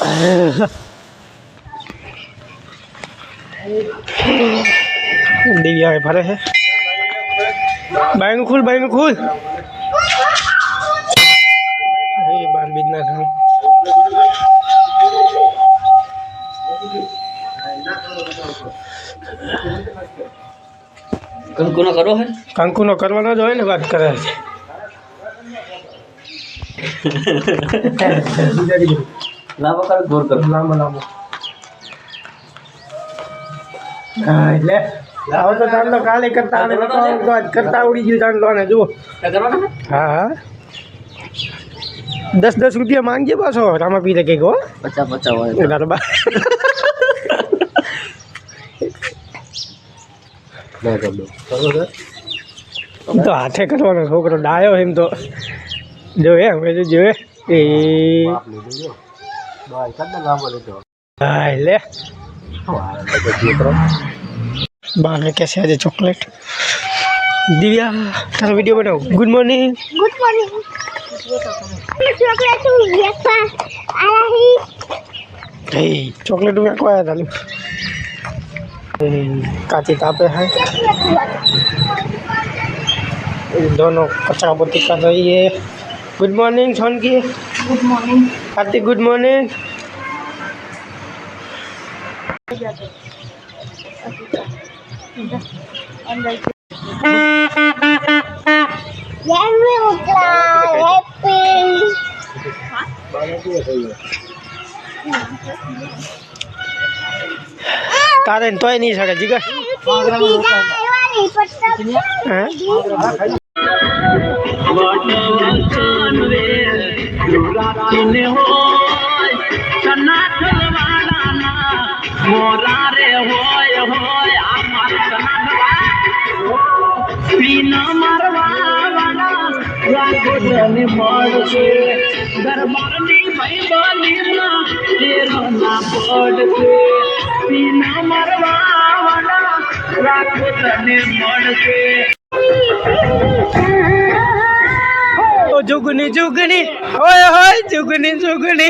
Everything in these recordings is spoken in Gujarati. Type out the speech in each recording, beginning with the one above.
આવી છે અમાય દિવ્યા હવે ફરે છે બાયનું ખુલ બાયનું ખુલ એ બાર બીજ ના થાય કંકુનો કરો હે કંકુનો કરવાનો જ હોય ને વાત કરે છે લાવો કરો ગોર કરો લાંબો લાંબો હા એટલે હવે તો ચાંદલો કાલે કરતા આને તો આજ કરતા આવડી ગયું ચાંદલો ને જુઓ તે કરવાનો હે હા હા દસ દસ રૂપિયા માંગજે પાછો રામા પીરે કંઈક હો પચાસ પચાસ હોય ગરબા આમ તો હાથે કરવાનો છોકરો ડાયો એમ તો જોવે હવે તો જોવે એ હા એટલે બાને કે છે આજે ચોકલેટ દિવ્યા તારો વિડીયો બનાવ good morning good morning chocolate વેચવા આયા હી એ ચોકલેટ મેં કોઈ ચાલુ કાચી तापे हैं दोनों कचरा बोती कर रही है गुड मॉर्निंग सोन की good Ate, good morning. Then we'll fly. Happy. તારે તોય तूने हो चना खलवाना मोरा रे होय होय, आमार चना पीन मारवा वाला लागो जने मर से ना तेरो ना पड़ से पीन मारवा वाला से जुगनी जुगनी ओए होए जुगनी जुगनी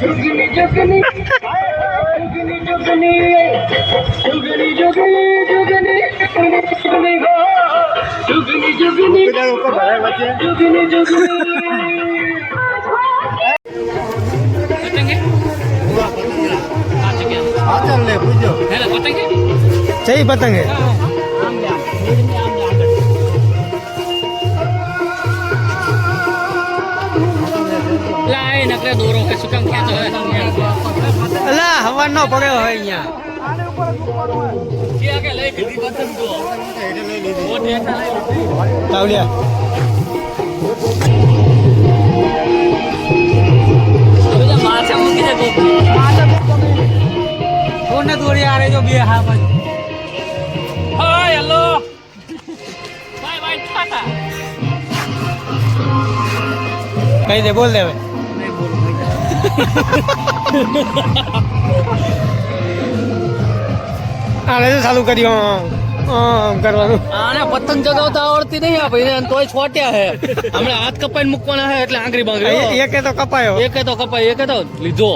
जुगनी जुगनी जुगनी जुगनी जुगनी जुगनी जुगनी जुगनी गो जुगनी जुगनी जुगनी जुगनी पतंगे सही पतंगे અલા હવા નો પડ્યો હોય અહીંયા. કે કે લઈ કીધી પતંગ તો ઓટે લઈ તાવલિયા હવે માથે મૂકી દે કોક. કોને દોરી આરે જો બે હા ભાઈ હાય હેલો. બાય બાય ટાટા. કહી દે બોલ દે હવે. આને તો ચાલુ કર્યું કરવાનું. આને પતંગ ચગાવતા આવડતી નહીં આ ભાઈને તોય છોટ્યા હે હમણાં હાથ કપાઈને મૂકવાના હે એટલે આંગળી બાંગળી એકે તો કપાયો. એકે તો કપાય એકે તો લીધો.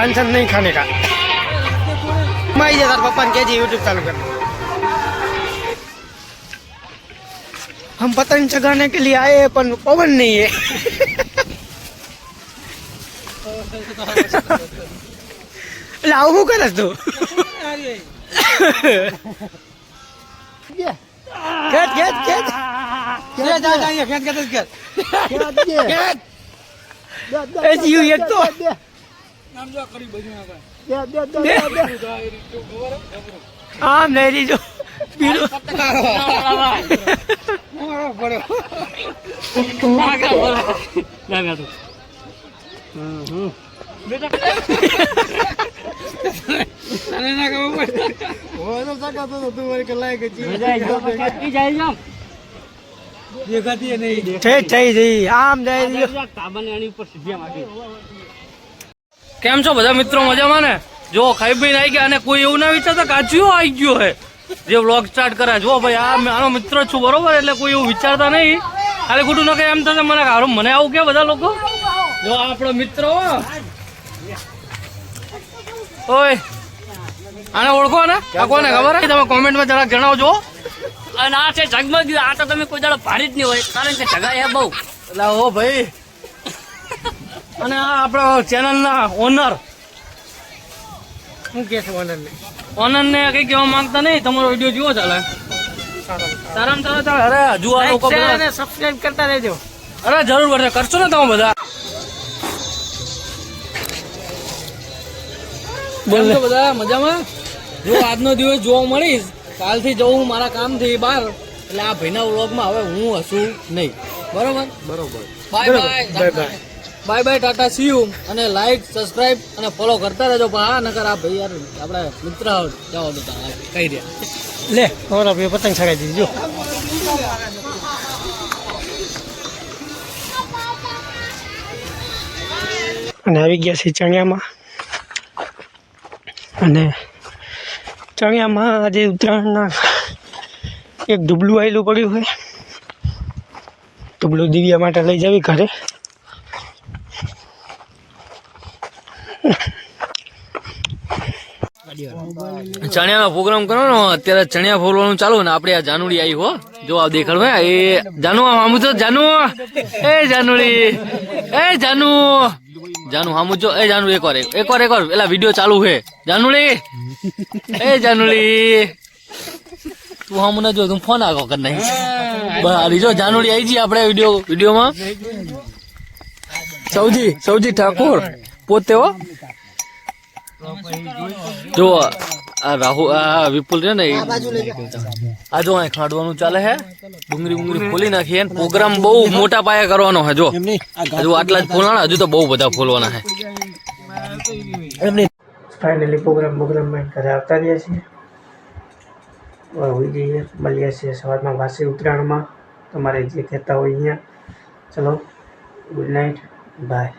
टेंशन नहीं खाने का मैं ये सर पप्पा के जी यूट्यूब चालू कर हम पतंग चगाने के लिए आए हैं पर पवन नहीं है लाओ हूँ करस दो Get, get, get. Get, get, get, get, get, get. Get, get. Get. It's you, you're આમ લઈ લીજો પીળું. થઈ થઈ જઈ. આમ જઈ દીધો કેમ છો બધા મિત્રો મજામાં ને? જો ખાઈ પીને આવી ગયા અને કોઈ એવું ના વિચારતા કાચ્યો આવી ગયો હે? જે વ્લોગ સ્ટાર્ટ કરે જો ભાઈ આ આનો મિત્ર છું બરોબર? એટલે કોઈ એવું વિચારતા નહીં. ખાલી ખોટું ના એમ થશે મને હારું મને આવું કે બધા લોકો? જો આપણો મિત્ર ઓય આને ઓળખો ને આ કોને ખબર તમે કોમેન્ટમાં જરાક જણાવજો. અને આ છે ઝગમગ આ તો તમે કોઈ દાડો ભારી જ નહીં હોય કારણ કે જગા એ બહુ. એટલે ઓ ભાઈ અને આ આપણા ચેનલના ઓનર. શું કે છે ઓનર ઓનર ને કઈ કહેવા માંગતા નહીં તમારો વીડિયો જુઓ ચાલે. સારામાં સારા ચાલે. અરે હજુ આ લોકો સબસ્ક્રાઇબ કરતા રહેજો. અરે જરૂર પડશે કરશો ને તમે બધા? બોલો. બધા? મજામાં? જો આજનો દિવસ જોવા મળીશ. કાલથી જવું હું મારા કામથી બહાર. એટલે આ ભાઈના વ્લોગમાં હવે હું હસું નહીં. બરોબર? બરોબર. Bye bye bye bye Tata see you અને લાઈક સબસ્ક્રાઇબ અને ફોલો કરતા રહેજો. પણ હા, નકર આ ભાઈ યાર, આપણે મિત્ર જાઓ તો કહી દે. લે, ઓલા ભાઈ પતંગ છગાઈ દીધી અને આવી ગયા છે ચણિયામાં. અને ચણિયામાં આજે ઉત્તરાયણના એક ડુબલું આવેલું પડ્યું હોય ડુબલું દિવ્યા માટે લઈ જવી ઘરે. ચણિયાનો પ્રોગ્રામ કરો ને અત્યારે ચણિયા ફોરવાનું ચાલુ ને આપણે આ જાનુડી આવી હો. જો આ એ જાનુ આમ તો જાનુ? એ જાનુડી, એ જાનુ. જાનુ, હામુ જો એ જાનુ, એકવાર એકવાર એકવાર. પેલા વીડિયો ચાલુ હે. જાનુડી, એ જાનુડી. તું હામુ ના જો, તું ફોન આગો કર નહીં. બસ જો જાનુડી આવી જી આપણે વીડિયો માં સૌજી સૌજી ઠાકોર. પોતે જો, આ રાહુ, આ વિપુલ છે ને આ જો અહીં ખાડવાનું ચાલે છે ડુંગળી ડુંગળી ખોલી નાખી ને પ્રોગ્રામ બહુ મોટા પાયે કરવાનો છે જો. હજુ આટલા જ ફોલવાના હજુ તો બહુ બધા ફોલવાના છે ફાઇનલી પ્રોગ્રામ પ્રોગ્રામ ઘરે આવતા રહ્યા છીએ. હોઈ જઈએ, મળીએ છીએ સવારમાં વાસી ઉત્તરાયણમાં. તમારે જે કહેતા હોય અહીંયા. ચલો ગુડ નાઇટ બાય